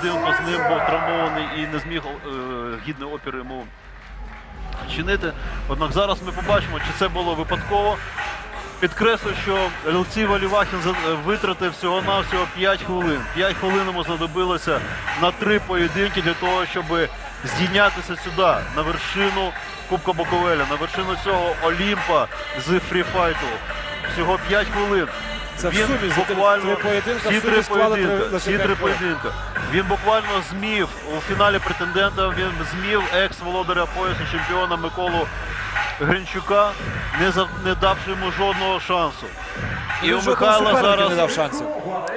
поєдинку з ним був травмований і не зміг е, гідний опір йому чинити. Однак зараз ми побачимо, чи це було випадково. Підкреслю, що Олексій Валівахін е, витратив всього-навсього 5 хвилин. 5 хвилин йому знадобилося на три поєдинки для того, щоб здійнятися сюди, на вершину Кубка Боковеля, на вершину цього Олімпа з фріфайту. Всього 5 хвилин. Це в Він сумі буквально всі в сумі три лише всі три хвилин. Він буквально змів у фіналі претендента. Він змів екс-володаря поясу чемпіона Миколу Гринчука, не за не давши йому жодного шансу. І у Михайла зараз не дав шансів.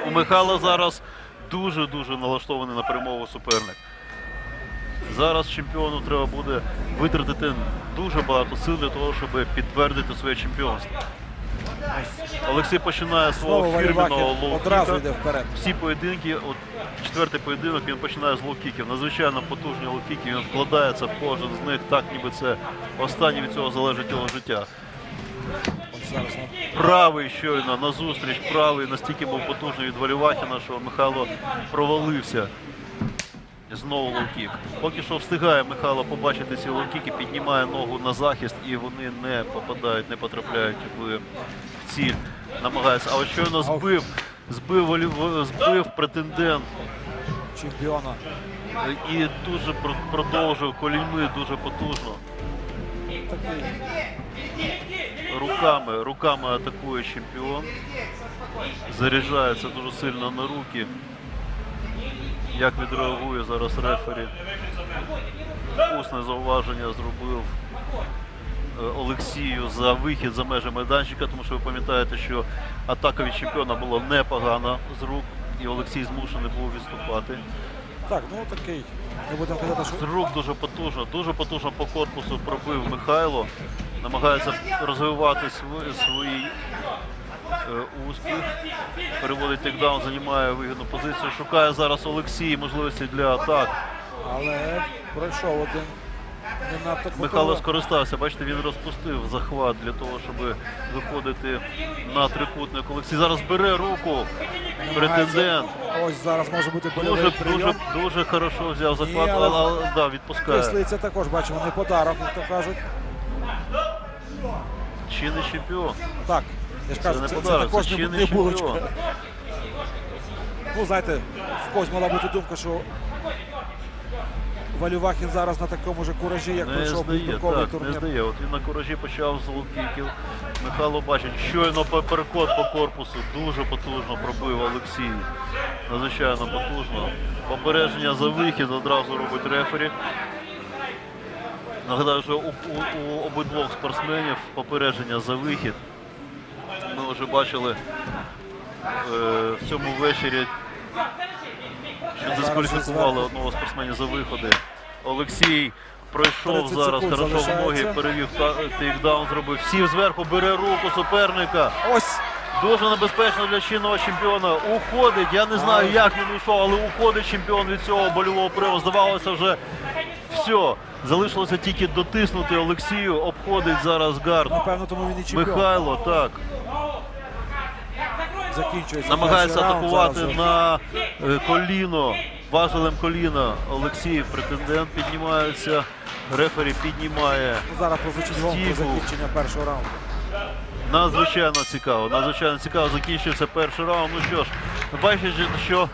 у Михайла зараз дуже дуже налаштований на перемогу суперник. Зараз чемпіону треба буде витратити дуже багато сил для того, щоб підтвердити своє чемпіонство. Олексій починає свого фірменного лоу-кіка. Всі поєдинки, четвертий поєдинок, він починає з лоу-кіків. Надзвичайно потужні лоу-кіки, він вкладається в кожен з них, так ніби це останнє від цього залежить його життя. Правий щойно назустріч, правий настільки був потужний від Валівахіна, що Михайло провалився. Знову лоу-кік. Поки що встигає Михайло побачити ці лоу-кіки, піднімає ногу на захист і вони не попадають, не потрапляють в ціль. Намагається. А от щойно збив, збив, збив претендент чемпіона. і дуже про- продовжив коліньми дуже потужно. Руками, руками атакує чемпіон. Заряджається дуже сильно на руки. Як відреагує зараз рефері? Усне зауваження зробив Олексію за вихід за межі майданчика, тому що ви пам'ятаєте, що атака від чемпіона була непогана з рук, і Олексій змушений був відступати. так, ну такий. Не будемо казати, що З рук дуже потужно, дуже потужно по корпусу пробив Михайло. Намагається розвивати свій, свій е, успіх. Переводить тейкдаун, займає вигідну позицію. Шукає зараз Олексій можливості для атак. але пройшов один. Не надто Михайло скористався. Бачите, він розпустив захват для того, щоб виходити на трикутник. Олексій зараз бере руку. Претендент. Ось зараз може бути Дуже, больовий дуже, прийом. дуже хорошо взяв захват, Ні, але- але, але да, відпускає. Кислиця також бачимо, не подарок, як то кажуть. Чинний чемпіон. Так, я ж кажу, не це, це подарок, також це не, чинний не булочка. чемпіон. Ну, знаєте, в когось мала бути думка, що Валювахін зараз на такому ж куражі, як Не пройшов здає, так, не здає. От він на куражі почав з лукіків. Михайло бачить, щойно переход по корпусу дуже потужно пробив Олексій. Надзвичайно потужно. Попередження за вихід одразу робить рефері. Нагадаю, що у, у, у обидвох спортсменів попередження за вихід. Ми вже бачили е, в цьому вечорі, дискваліфікували одного спортсмена за виходи. Олексій пройшов зараз, хорошо в ноги, перевів тейкдаун, зробив. Сів зверху, бере руку суперника. Ось Дуже небезпечно для чинного чемпіона. Уходить. Я не знаю, як він уйшов, але уходить чемпіон від цього больового приводу. Здавалося вже все. Залишилося тільки дотиснути Олексію. Обходить зараз гард. напевно, тому він і чемпіон. Михайло, так. Закінчується. Намагається раунд атакувати на е, коліно, важелем коліна. Олексій, претендент, піднімається. Рефері піднімає. Зараз прозвучить гонку Стігу. закінчення першого раунду. Надзвичайно цікаво. Надзвичайно цікаво. Закінчився перший раунд. Ну що ж, бачите, що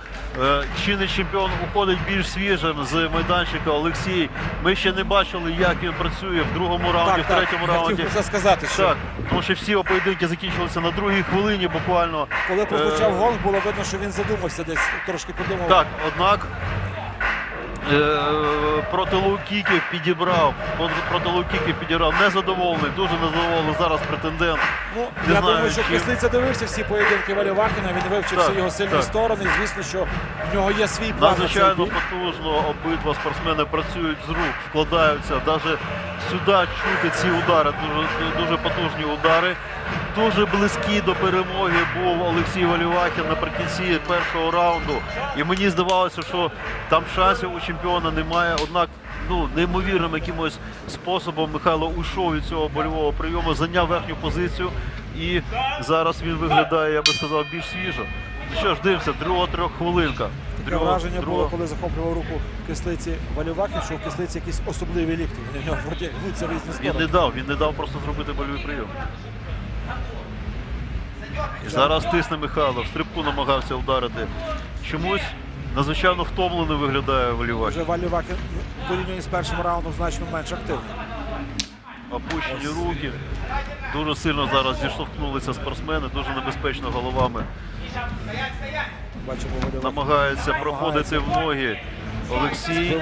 чинний чемпіон уходить більш свіжим з майданчика. Олексій. Ми ще не бачили, як він працює в другому раунді, Так, в третьому так, раунді. Хотів це сказати, що Так, тому що всі поєдинки закінчилися на другій хвилині буквально. коли прозвучав гол, було видно, що він задумався десь, трошки подумав. Так, однак е, проти лоу-кіків підібрав, проти- лоу-кіків підібрав незадоволений, дуже незадоволений зараз претендент. Ну, Не я знаю, думаю, що. Кислиця дивився всі поєдинки Валявахіна, він вивчив всі його сильні так. сторони. І звісно, що в нього є свій план. на Надзвичайно потужно обидва спортсмени працюють з рук, вкладаються. Навіть сюди чути ці удари, дуже, дуже потужні удари. Дуже близький до перемоги був Олексій Валівахін наприкінці першого раунду. І мені здавалося, що там шансів у чемпіона немає. Однак ну, неймовірним якимось способом Михайло уйшов від цього больового прийому, зайняв верхню позицію. І зараз він виглядає, я би сказав, більш свіжо. Ну що ж, дивимося, друга трьоххвилинка. Таке Друга- враження друга- було, коли захоплював руку кислиці Валювахін, що в кислиці якісь особливі лікті. Вони в нього гнуться різні Він не дав, він не дав просто зробити больовий прийом. І зараз тисне Михайло, в стрибку намагався вдарити. Чомусь надзвичайно втомлений виглядає Валівахін. Вже Валювахін в порівнянні з першим раундом значно менш активний. Опущені руки. Дуже сильно зараз зіштовхнулися спортсмени, дуже небезпечно головами. Бачимо, Намагається проходити в ноги. Олексій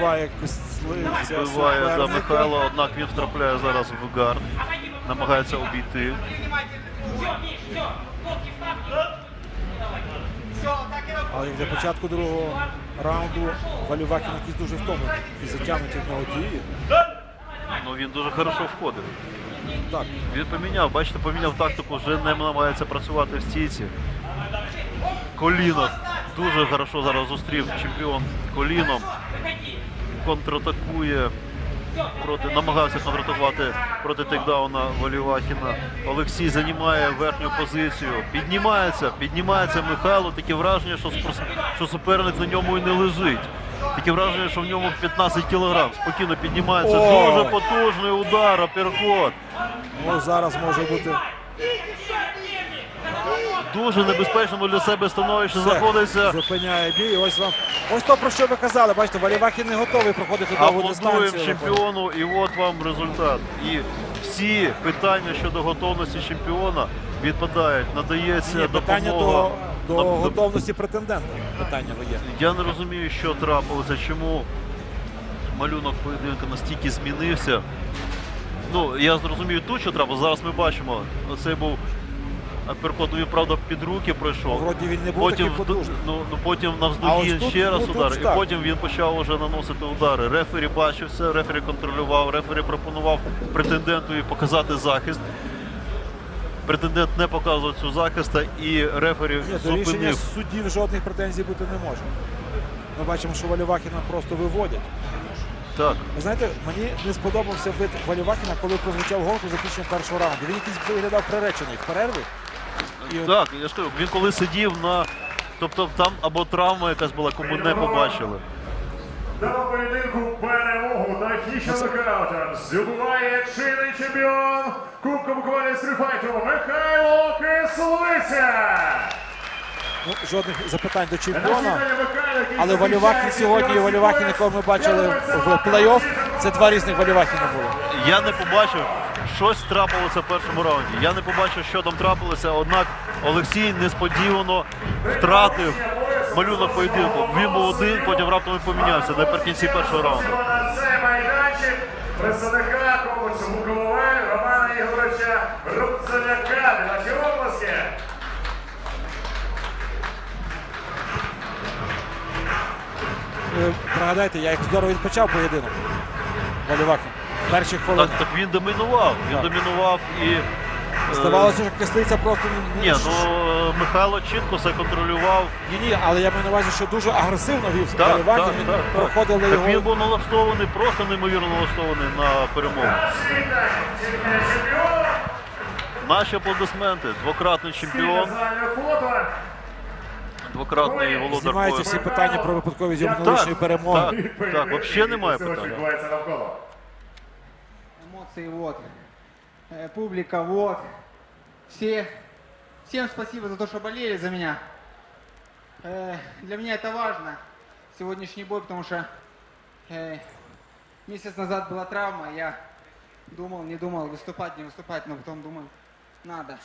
збиває за. Михайла, однак він втрапляє зараз в гард. Намагається обійти. Але для початку другого раунду Валювахін якийсь дуже втомлений і затягнуті в дії. Ну він дуже хорошо входив. Так, Він поміняв, бачите, поміняв тактику, вже не намагається працювати в стійці. Коліно дуже хорошо зараз зустрів чемпіон коліном. Контратакує проти, намагався контратувати проти тикдауна Волівахіна. Олексій займає верхню позицію. Піднімається, піднімається Михайло. Таке враження, що, спорс- що суперник на ньому і не лежить. Таке враження, що в ньому 15 кілограм. Спокійно піднімається. О! Дуже потужний удар, аперкот. ну зараз може бути дуже небезпечному для себе становищі все. знаходиться. Зупиняє бій. Ось вам. Ось то про що ви казали. Бачите, Валювахін не готовий проходити довгу Аплодуємо дистанцію. чемпіону, і от вам результат. І всі питання щодо готовності чемпіона відпадають. Надається Ні, питання допомога. до, до Нап- готовності претендента. Питання є. Я не розумію, що трапилося, чому малюнок поєдинку настільки змінився. Ну, я зрозумію тут, що трапилося. Зараз ми бачимо. Оцей був аперкот, ну, він, правда, під руки пройшов. Вроді він не був Потім, такий потужний. ну, ну, потім А навздогін ось тут- ще раз ну, тут удар, ж і потім він почав вже наносити удари. Рефері бачив все, рефері контролював, рефері пропонував претенденту показати захист. Претендент не показував цю захист, і рефері Ні, до рішення зупинив. суддів жодних претензій бути не може. Ми бачимо, що Валювахіна просто виводять. Так. Ви знаєте, мені не сподобався вид Валювахіна, коли прозвучав гонку закінчення першого раунду. Він якийсь виглядав приречений в перерві. І Так, я ж кажу, він коли сидів на. Тобто там або травма якась була, кому не побачили. До поєдинку перемогу тактичним нокаутом здобуває чинний чемпіон Кубка Буковелі стріфайту Михайло Кислиця. Ну, жодних запитань до На чемпіона. Але Валювахін сьогодні і Валювахін, якого ми бачили в плей-офф, це два різних Валювахіна було. Я не побачив, щось трапилося в першому раунді. Я не побачив, що там трапилося, однак Олексій несподівано втратив малюнок поєдинку. Він був один, потім раптом він помінявся наприкінці першого раунду. Представника Романа Ігоровича Рубцеляка. Області. Е, Пригадайте, я як здорово він почав поєдинок. Валювахін. Перші хвилини. Так, так він домінував. Він Так. домінував і. е, Здавалося, що кислиця просто Ні, ну Михайло чітко все контролював. ні, ні, але я маю на увазі, що дуже агресивно вів Так, так, Він так, проходили Так його. він був налаштований, просто неймовірно налаштований на перемогу. Наші аплодисменти. Двократний чемпіон, двократний володар. Знімаються всі питання про його минулорічної перемоги. Так, так, взагалі немає питань. Эмоции вот, Э, публика вот, все, всем спасибо за то, что болели за меня. Э, Для меня это важно, сегодняшний бой, потому что э, месяц назад была травма, я думал, не думал, выступать, не выступать, но потом думаю, надо.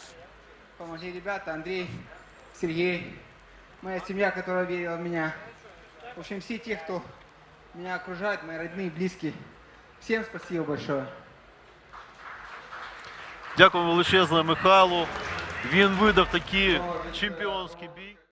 Помогли ребята, Андрей, Сергей, моя семья, которая верила в меня. В общем, все те, кто меня окружает, мои родные, близкие. Всем спасибо большое. Дякуємо величезне Михайлу. Він видав такий чемпіонський бій.